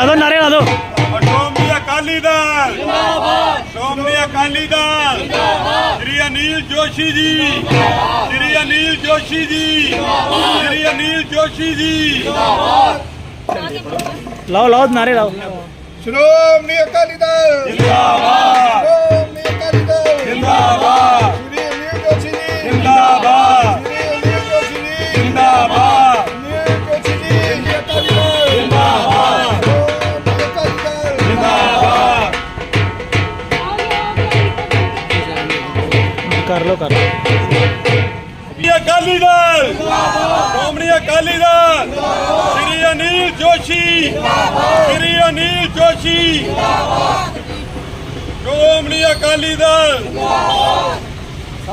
ਲਾ ਦੋ ਨਾਰੇ ਲਾ ਦੋ। ਸ਼੍ਰੋਮਣੀ ਅਕਾਲੀ ਦਲ। ਜਿੰਦਾਬਾਦ ਸ਼੍ਰੋਮਣੀ ਅਕਾਲੀ ਦਲ। ਜਿੰਦਾਬਾਦ ਸ਼੍ਰੀ ਅਨੀਲ ਜੋਸ਼ੀ ਜੀ। ਸ਼੍ਰੀ ਅਨੀਲ ਜੋਸ਼ੀ ਜੀ। ਸ਼੍ਰੀ ਅਨੀਲ ਜੋਸ਼ੀ ਜੀ। ਲਾਓ ਲਾਓ ਨਾਰੇ ਲਾਓ। ਸ਼੍ਰੋਮਣੀ ਅਕਾਲੀ ਦਲ। ਜਿੰਦਾਬਾਦ। ਸ਼੍ਰੋਮਣੀ ਅਕਾਲੀ ਦਲ। ਜਿੰਦਾਬਾਦ। ਕਰ ਲਓ ਕਰ ਸ਼੍ਰੋਮਣੀ ਅਕਾਲੀ ਦਲ। ਸ਼੍ਰੋਮਣੀ ਅਕਾਲੀ ਦਲ। ਸ਼੍ਰੀ ਅਨੀਲ ਜੋਸ਼ੀ। ਸ਼੍ਰੀ ਅਨੀਲ ਜੋਸ਼ੀ। ਸ਼੍ਰੋਮਣੀ ਅਕਾਲੀ ਦਲ।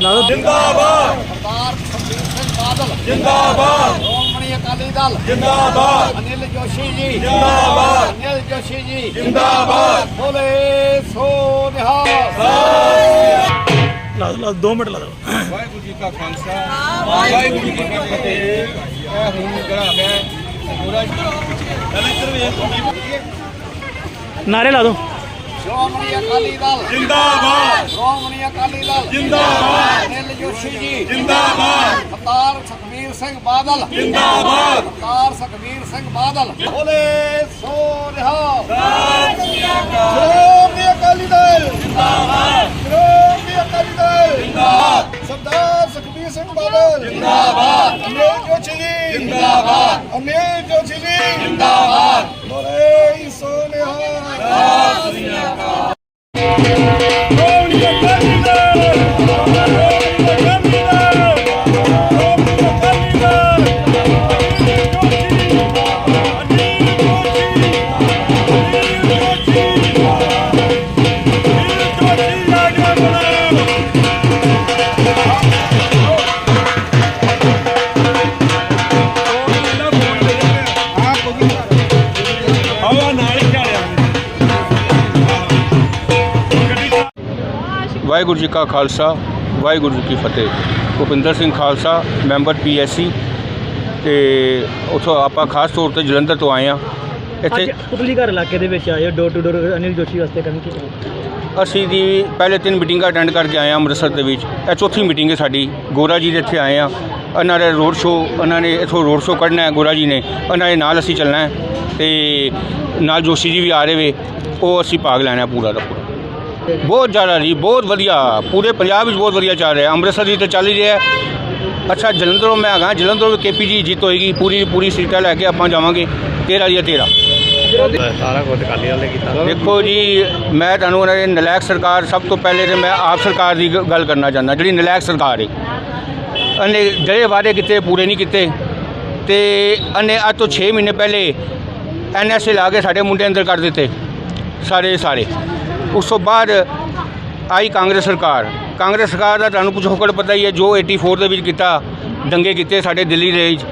ਲਾ ਜਿੰਦਾਬਾਦ। ਸਰਦਾਰ ਸੁਖਬੀਰ ਸਿੰਘ ਬਾਦਲ ਜਿੰਦਾਬਾਦ। ਸ਼੍ਰੋਮਣੀ ਅਕਾਲੀ ਦਲ ਜਿੰਦਾਬਾਦ। ਅਨਿਲ ਜੋਸ਼ੀ ਜੀ ਜਿੰਦਾਬਾਦ। ਅਨਿਲ ਜੋਸ਼ੀ ਜੀ। ਜਿੰਦਾਬਾਦ। ਬੋਲੇ ਸੋ ਨਿਹਾਲ। ਲਾ ਦੋ ਲਾ ਦੋ 2 ਮਿੰਟ ਲਾ ਦੋ। ਵਾਹਿਗੁਰੂ ਜੀ ਕਾ ਖਾਲਸਾ। ਵਾਹਿਗੁਰੂ ਜੀ ਕੀ ਫਤਿਹ। ਇਹ ਹੁਣ ਜਿਹੜਾ ਹੈ ਪੂਰਾ ਨਾਰੇ ਲਾ ਦੋ। ਸ਼੍ਰੋਮਣੀ ਅਕਾਲੀ ਦਲ। ਜਿੰਦਾਬਾਦ। ਸ਼੍ਰੋਮਣੀ ਅਕਾਲੀ ਦਲ। ਜਿੰਦਾਬਾਦ। ਅਨਿਲ ਜੋਸ਼ੀ ਜੀ। ਜਿੰਦਾਬਾਦ। ਸਰਦਾਰ ਸੁਖਬੀਰ ਸਿੰਘ ਬਾਦਲ। ਜਿੰਦਾਬਾਦ। ਸਰਦਾਰ ਸੁਖਬੀਰ ਸਿੰਘ ਬਾਦਲ। ਬੋਲੇ ਸੋ ਨਿਹਾਲ। ਸ਼੍ਰੋਮਣੀ ਅਕਾਲੀ ਦਲ। ਜਿੰਦਾਬਾਦ। ਸੁਖਬੀਰ ਸਿੰਘ ਬਾਦਲ ਜਿੰਦਾਬਾਦ। ਅਨੀਲ ਜੋਸ਼ੀ ਜੀ। ਜਿੰਦਾਬਾਦ। ਅਨੀਲ ਜੋਸ਼ੀ ਜੀ। ਜਿੰਦਾਬਾਦ। ਬੋਲੇ ਸੋ ਵਾਹਿਗੁਰੂ ਜੀ ਕਾ ਖਾਲਸਾ ਵਾਹਿਗੁਰੂ ਜੀ ਕੀ ਫਤਿਹ। ਭੁਪਿੰਦਰ ਸਿੰਘ ਖਾਲਸਾ ਮੈਂਬਰ ਪੀਐਸਸੀ ਤੇ ਉਥੋਂ ਆਪਾਂ ਖਾਸ ਤੌਰ ਤੇ ਜਲੰਧਰ ਤੋਂ ਆਏ ਆ ਇੱਥੇ ਪੁਤਲੀ ਘਰ ਇਲਾਕੇ ਦੇ ਵਿੱਚ ਆਏ door to door Anil Joshi ਵਾਸਤੇ ਕਰਨ ਕੀ ਅਸੀਂ ਦੀ ਪਹਿਲੇ ਤਿੰਨ ਮੀਟਿੰਗਾਂ ਅਟੈਂਡ ਕਰਕੇ ਆਏ ਆ ਅੰਮ੍ਰਿਤਸਰ ਦੇ ਵਿੱਚ। ਇਹ ਚੌਥੀ ਮੀਟਿੰਗ ਹੈ ਸਾਡੀ। ਗੋਰਾ ਜੀ ਦੇ ਇੱਥੇ ਆਏ ਆ ਇਹਨਾਂ ਦੇ ਰੋਡ ਸ਼ੋ ਉਹਨਾਂ ਨੇ ਇਥੋਂ ਰੋਡ ਸ਼ੋ ਕੱਢਣਾ ਹੈ ਗੋਰਾ ਜੀ ਨੇ। ਉਹਨਾਂ ਦੇ ਨਾਲ ਅਸੀਂ ਚੱਲਣਾ ਹੈ ਤੇ ਨਾਲ ਜੋਸ਼ੀ ਜੀ ਵੀ ਆ ਰਹੇ ਵੇ। ਉਹ ਅਸੀਂ ਭਾਗ ਲੈਣਾ ਪੂਰਾ ਦਾ ਪੂਰਾ। ਬਹੁਤ ਜ਼ਿਆਦਾ ਜੀ ਬਹੁਤ ਵਧੀਆ। ਪੂਰੇ ਪੰਜਾਬ ਵਿੱਚ ਬਹੁਤ ਵਧੀਆ ਚੱਲ ਰਿਹਾ। ਅੰਮ੍ਰਿਤਸਰ ਦੀ ਤਾਂ ਚੱਲ ਹੀ ਰਿਹਾ। ਅੱਛਾ ਜਲੰਧਰੋਂ ਮੈਂ ਹੈਗਾ। ਜਲੰਧਰੋਂ ਵੀ ਕੇਪੀ ਜੀ ਜਿੱਤ ਹੋਏਗੀ। ਪੂਰੀ ਪੂਰੀ ਸੀਟਾਂ ਲੈ ਕੇ ਆਪਾਂ ਜਾਵਾਂਗੇ। 13 ਦੀਆਂ 13 ਦੇਖੋ ਜੀ ਮੈਂ ਤੁਹਾਨੂੰ ਉਹਨਾਂ ਦੇ ਨਲਾਇਕ ਸਰਕਾਰ ਸਭ ਤੋਂ ਪਹਿਲੇ ਤੇ ਮੈਂ ਆਪ ਸਰਕਾਰ ਦੀ ਗੱਲ ਕਰਨਾ ਚਾਹੁੰਦਾ। ਜਿਹੜੀ ਨਲਾਇਕ ਸਰਕਾਰ ਹੈ ਉਹਨੇ ਜਿਹੜੇ ਵਾਅਦੇ ਕੀਤੇ ਪੂਰੇ ਨਹੀਂ ਕੀਤੇ। ਤੇ ਉਹਨੇ ਅੱਜ ਤੋਂ 6 ਮਹੀਨੇ ਪਹਿਲੇ ਐਨਐਸਏ ਲਾ ਕੇ ਸਾਡੇ ਮੁੰਡੇ ਅੰਦਰ ਕਰ ਦਿੱਤੇ। ਸਾਰੇ ਸਾਰੇ। ਉਸ ਤੋਂ ਬਾਅਦ ਆਈ ਕਾਂਗਰਸ ਸਰਕਾਰ। ਕਾਂਗਰਸ ਸਰਕਾਰ ਦਾ ਤੁਹਾਨੂੰ ਕੁਝ ਹੋਕੜ ਪਤਾ ਹੀ ਹੈ, ਜੋ 84 ਦੇ ਵਿੱਚ ਕੀਤਾ, ਦੰਗੇ ਕੀਤੇ ਸਾਡੇ ਦਿੱਲੀ ਦੇ ਵਿੱਚ।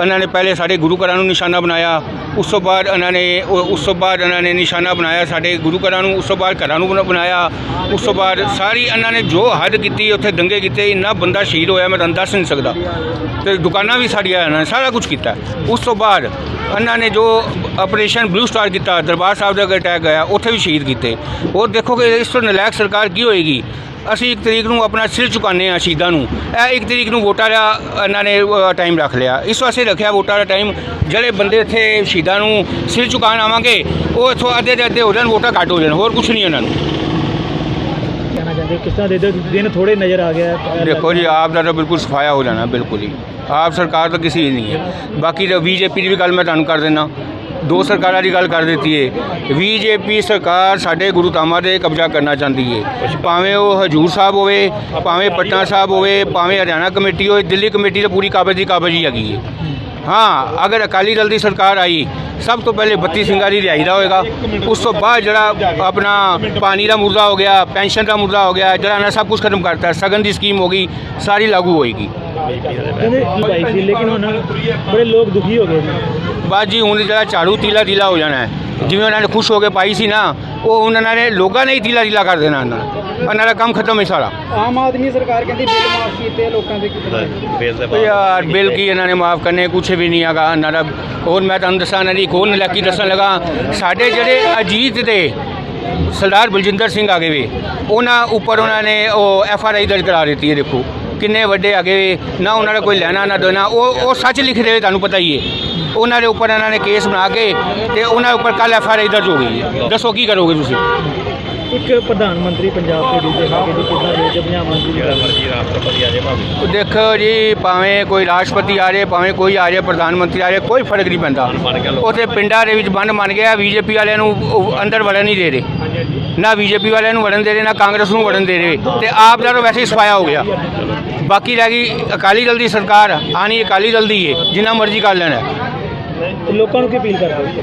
ਇਹਨਾਂ ਨੇ ਪਹਿਲੇ ਸਾਡੇ ਗੁਰੂ ਘਰਾਂ ਨੂੰ ਨਿਸ਼ਾਨਾ ਬਣਾਇਆ, ਉਸ ਤੋਂ ਬਾਅਦ ਇਹਨਾਂ ਨੇ ਉਸ ਤੋਂ ਬਾਅਦ ਇਹਨਾਂ ਨੇ ਨਿਸ਼ਾਨਾ ਬਣਾਇਆ ਸਾਡੇ ਗੁਰੂ ਘਰਾਂ ਨੂੰ, ਉਸ ਤੋਂ ਬਾਅਦ ਘਰਾਂ ਨੂੰ ਬਣਾਇਆ, ਉਸ ਤੋਂ ਬਾਅਦ ਸਾਰੀ ਇਹਨਾਂ ਨੇ ਜੋ ਹੱਦ ਕੀਤੀ, ਉੱਥੇ ਦੰਗੇ ਕੀਤੇ, ਇੰਨਾ ਬੰਦਾ ਸ਼ਹੀਦ ਹੋਇਆ, ਮੈਂ ਤੁਹਾਨੂੰ ਦੱਸ ਨਹੀਂ ਸਕਦਾ। ਤੇ ਦੁਕਾਨਾਂ ਵੀ ਸਾਡੀਆਂ ਇਹਨਾਂ ਨੇ ਸਾਰਾ ਕੁਝ ਕੀਤਾ। ਉਸ ਤੋਂ ਬਾਅਦ ਇਹਨਾਂ ਨੇ ਜੋ ਆਪਰੇਸ਼ਨ ਬਲੂ ਸਟਾਰ ਕੀਤਾ, ਦਰਬਾਰ ਸਾਹਿਬ ਦੇ ਅਟੈਕ ਆਇਆ, ਉੱਥੇ ਵੀ ਸ਼ਹੀਦ ਕੀਤੇ। ਉਹ ਦੇਖੋ ਕਿ ਇਸ ਤੋਂ ਨਲਾਇਕ ਸਰਕਾਰ ਕੀ ਹੋਏਗੀ? ਅਸੀਂ ਇੱਕ ਤਰੀਕ ਨੂੰ ਆਪਣਾ ਸਿਰ ਝੁਕਾਉਂਦੇ ਹਾਂ ਸ਼ਹੀਦਾਂ ਨੂੰ। ਇਹ ਇੱਕ ਤਰੀਕ ਨੂੰ ਵੋਟਾਂ ਦਾ ਇਹਨਾਂ ਨੇ ਟਾਈਮ ਰੱਖ ਲਿਆ। ਇਸ ਵਾਸਤੇ ਰੱਖਿਆ ਵੋਟਾਂ ਦਾ ਟਾਈਮ ਜਿਹੜੇ ਬੰਦੇ ਇੱਥੇ ਸ਼ਹੀਦਾਂ ਨੂੰ ਸਿਰ ਝੁਕਾਉਣ ਆਵਾਂਗੇ ਉਹ ਇੱਥੋਂ ਅੱਧੇ ਦੇ ਅੱਧੇ ਹੋ ਜਾਣ ਵੋਟਾਂ ਘੱਟ ਹੋ ਜਾਣ ਹੋਰ ਕੁਝ ਨਹੀਂ ਉਹਨਾਂ ਨੂੰ। ਕਹਿਣਾ ਚਾਹੁੰਦੇ? ਕਿਸ ਤਰ੍ਹਾਂ ਦੇ ਦਿਨ ਥੋੜੇ ਨਜ਼ਰ ਆ ਗਿਆ। ਦੇਖੋ ਜੀ ਆਪ ਦਾ ਤਾਂ ਬਿਲਕੁਲ ਸਫਾਇਆ ਹੋ ਜਾਣਾ ਬਿਲਕੁਲ ਹੀ। ਆਪ ਸਰਕਾਰ ਤਾਂ ਕਿਸੇ ਨਹੀਂ ਹੈ। ਬਾਕੀ ਤਾਂ ਬੀਜੇਪੀ ਦੀ ਵੀ ਗੱਲ ਮੈਂ ਤੁਹਾਨੂੰ ਕਰ ਦਿੰਦਾ। ਦੋ ਸਰਕਾਰਾਂ ਦੀ ਗੱਲ ਕਰ ਦਿੱਤੀ ਹੈ ਬੀਜੇਪੀ ਸਰਕਾਰ ਸਾਡੇ ਗੁਰੂ ਧਾਮਾਂ ਤੇ ਕਬਜ਼ਾ ਕਰਨਾ ਚਾਹੁੰਦੀ ਹੈ ਭਾਵੇਂ ਉਹ ਹਜੂਰ ਸਾਹਿਬ ਹੋਵੇ, ਭਾਵੇਂ ਪਟਨਾ ਸਾਹਿਬ ਹੋਵੇ, ਭਾਵੇਂ ਹਰਿਆਣਾ ਕਮੇਟੀ ਹੋਵੇ ਦਿੱਲੀ ਕਮੇਟੀ ਤਾਂ ਪੂਰੀ ਕਾਬਜ਼ ਦੀ ਕਾਬਜ਼ ਹੀ ਹੈਗੀ ਹੈ ਹਾਂ, ਅਗਰ ਅਕਾਲੀ ਦਲ ਦੀ ਸਰਕਾਰ ਆਈ, ਸਭ ਤੋਂ ਪਹਿਲੇ ਬੱਤੀ ਸਿੰਘਾਂ ਦੀ ਰਿਹਾਈ ਦਾ ਹੋਏਗਾ। ਉਸ ਤੋਂ ਬਾਅਦ ਜਿਹੜਾ ਆਪਣਾ ਪਾਣੀ ਦਾ ਮੁੱਦਾ ਹੋ ਗਿਆ, ਪੈਨਸ਼ਨ ਦਾ ਮੁੱਦਾ ਹੋ ਗਿਆ, ਜਿਹੜਾ ਇਹਨਾਂ ਸਭ ਕੁਝ ਖਤਮ ਕਰਤਾ, ਸਗਨ ਦੀ ਸਕੀਮ ਹੋ ਗਈ, ਸਾਰੀ ਲਾਗੂ ਹੋਏਗੀ। ਕਹਿੰਦੇ ਭਾਈ ਸੀ ਲੇਕਿਨ ਹੁਣ ਬੜੇ ਲੋਕ ਦੁਖੀ ਹੋ ਗਏ ਨੇ। ਬਾਅਦ ਜੀ ਹੁਣ ਜਿਹੜਾ ਝਾੜੂ ਤੀਲਾ ਤੀਲਾ ਹੋ ਜਾਣਾ ਹੈ। ਜਿਵੇਂ ਉਹਨਾਂ ਨੇ ਖੁਸ਼ ਹੋ ਕੇ ਪਾਈ ਸੀ ਨਾ ਉਹ ਉਹਨਾਂ ਨੇ ਲੋਕਾਂ ਨੇ ਹੀ ਢੀਲਾ ਢੀਲਾ ਕਰ ਦੇਣਾ ਇਹਨਾਂ ਨੇ। ਉਹਨਾਂ ਦਾ ਕੰਮ ਖਤਮ ਹੈ ਸਾਰਾ। ਆਮ ਆਦਮੀ ਸਰਕਾਰ ਕਹਿੰਦੀ ਬਿੱਲ ਮਾਫ ਕੀਤੇ ਲੋਕਾਂ ਦੇ ਉਹ ਯਾਰ ਬਿੱਲ ਕੀ ਇਹਨਾਂ ਨੇ ਮਾਫ ਕਰਨੇ ਕੁਛ ਵੀ ਨਹੀਂ ਹੈਗਾ। ਇਹਨਾਂ ਦਾ ਹੋਰ ਮੈਂ ਤੁਹਾਨੂੰ ਦੱਸਾਂ ਇਹਨਾਂ ਦੀ ਕੋਲ ਲੱਕੀ ਦੱਸਣ ਲਗਾ ਸਾਡੇ ਜਿਹੜੇ ਅਜੀਤ ਦੇ ਸਰਦਾਰ ਬਲਜਿੰਦਰ ਸਿੰਘ ਆਗੇ ਵੇ ਉਹਨਾਂ ਉੱਪਰ ਉਹਨਾਂ ਨੇ ਉਹ ਐਫ ਆਰ ਆਈ ਦਰਜ ਕਰਾ ਦਿੱਤੀ ਹੈ ਦੇਖੋ। ਕਿੰਨੇ ਵੱਡੇ ਵੇ ਨਾ ਉਹਨਾਂ ਦਾ ਕੋਈ ਲੈਣਾ ਨਾ ਦੇਣਾ ਉਹ ਉਹ ਸੱਚ ਲਿਖਦੇ ਤੁਹਾਨੂੰ ਪਤਾ ਹੀ ਹੈ। ਉਹਨਾਂ ਦੇ ਉੱਪਰ ਇਹਨਾਂ ਨੇ ਕੇਸ ਬਣਾ ਕੇ ਤੇ ਉਹਨਾਂ ਉੱਪਰ ਕੱਲ ਐਫ ਆਰ ਆਈ ਦਰਜ ਹੋ ਗਈ ਹੈ। ਦੱਸੋ ਕੀ ਕਰੋਗੇ ਤੁਸੀਂ? ਇੱਕ ਪ੍ਰਧਾਨ ਮੰਤਰੀ ਪੰਜਾਬ ਦੇ ਦੂਜੇ ਹਲਕੇ ਦੀ ਕਿੰਨਾ ਦੇ ਪੰਜਾਬ ਮੰਤਰੀ ਜਿਹੜਾ ਮਰਜ਼ੀ ਰਾਸ਼ਟਰਪਤੀ ਆ ਜਾਏ ਦੇਖੋ ਜੀ ਭਾਵੇਂ ਕੋਈ ਰਾਸ਼ਟਰਪਤੀ ਆ ਜਾਏ ਭਾਵੇਂ ਕੋਈ ਆ ਜਾਏ ਪ੍ਰਧਾਨ ਮੰਤਰੀ ਆ ਜਾਏ ਕੋਈ ਫ਼ਰਕ ਨਹੀਂ ਪੈਂਦਾ। ਉੱਥੇ ਪਿੰਡਾਂ ਦੇ ਵਿੱਚ ਬੰਦ ਮੰਨ ਗਿਆ ਬੀਜੇਪੀ ਵਾਲਿਆਂ ਨੂੰ ਅੰਦਰ ਵੜਨ ਨਹੀਂ ਦੇ ਰਹੇ। ਨਾ ਬੀਜੇਪੀ ਵਾਲਿਆਂ ਨੂੰ ਵੜਨ ਦੇ ਰਹੇ ਨਾ ਕਾਂਗਰਸ ਨੂੰ ਵੜਨ ਦੇ ਰਹੇ। ਤੇ ਆਪ ਦਾ ਤਾਂ ਵੈਸੇ ਹੀ ਸਫਾਇਆ ਹੋ ਗਿਆ। ਬਾਕੀ ਰਹਿ ਗਈ ਅਕਾਲੀ ਦਲ ਦੀ ਸਰਕਾਰ ਆਣੀ ਅਕਾਲੀ ਦਲ ਦੀ ਹੈ ਜਿੰਨਾ ਮਰਜ਼ੀ ਕਰ ਲੈਣਾ। ਲੋਕਾਂ ਨੂੰ ਕੀ ਅਪੀਲ ਕਰਦੇ ਹੋ?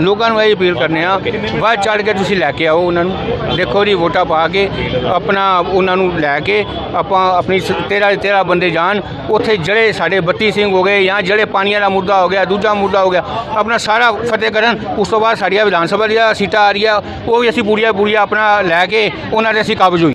ਲੋਕਾਂ ਨੂੰ ਇਹ ਅਪੀਲ ਕਰਨੇ ਆ ਵੱਧ ਚੜ ਕੇ ਤੁਸੀਂ ਲੈ ਕੇ ਆਓ ਉਹਨਾਂ ਨੂੰ। ਦੇਖੋ ਜੀ ਵੋਟਾਂ ਪਾ ਕੇ ਆਪਣਾ ਉਹਨਾਂ ਨੂੰ ਲੈ ਕੇ ਆਪਾਂ ਆਪਣੀ ਸ- ਤੇਰਾਂ ਦੇ ਤੇਰਾਂ ਬੰਦੇ ਜਾਣ ਉੱਥੇ ਜਿਹੜੇ ਸਾਡੇ ਬੱਤੀ ਸਿੰਘ ਹੋ ਗਏ ਜਾਂ ਜਿਹੜੇ ਪਾਣੀਆਂ ਦਾ ਮੁੱਦਾ ਹੋ ਗਿਆ ਦੂਜਾ ਮੁੱਦਾ ਹੋ ਗਿਆ ਆਪਣਾ ਸਾਰਾ ਫਤਿਹ ਕਰਨ ਉਸ ਤੋਂ ਬਾਅਦ ਸਾਡੀਆਂ ਵਿਧਾਨ ਸਭਾ ਦੀਆਂ ਸੀਟਾਂ ਆ ਰਹੀਆਂ ਉਹ ਵੀ ਅਸੀਂ ਪੂਰੀਆਂ ਪੂਰੀਆਂ ਆਪਣਾ ਲੈ ਕੇ ਉਹਨਾਂ ਦੇ ਅਸੀਂ ਕਾਬਜ ਹੋਈ।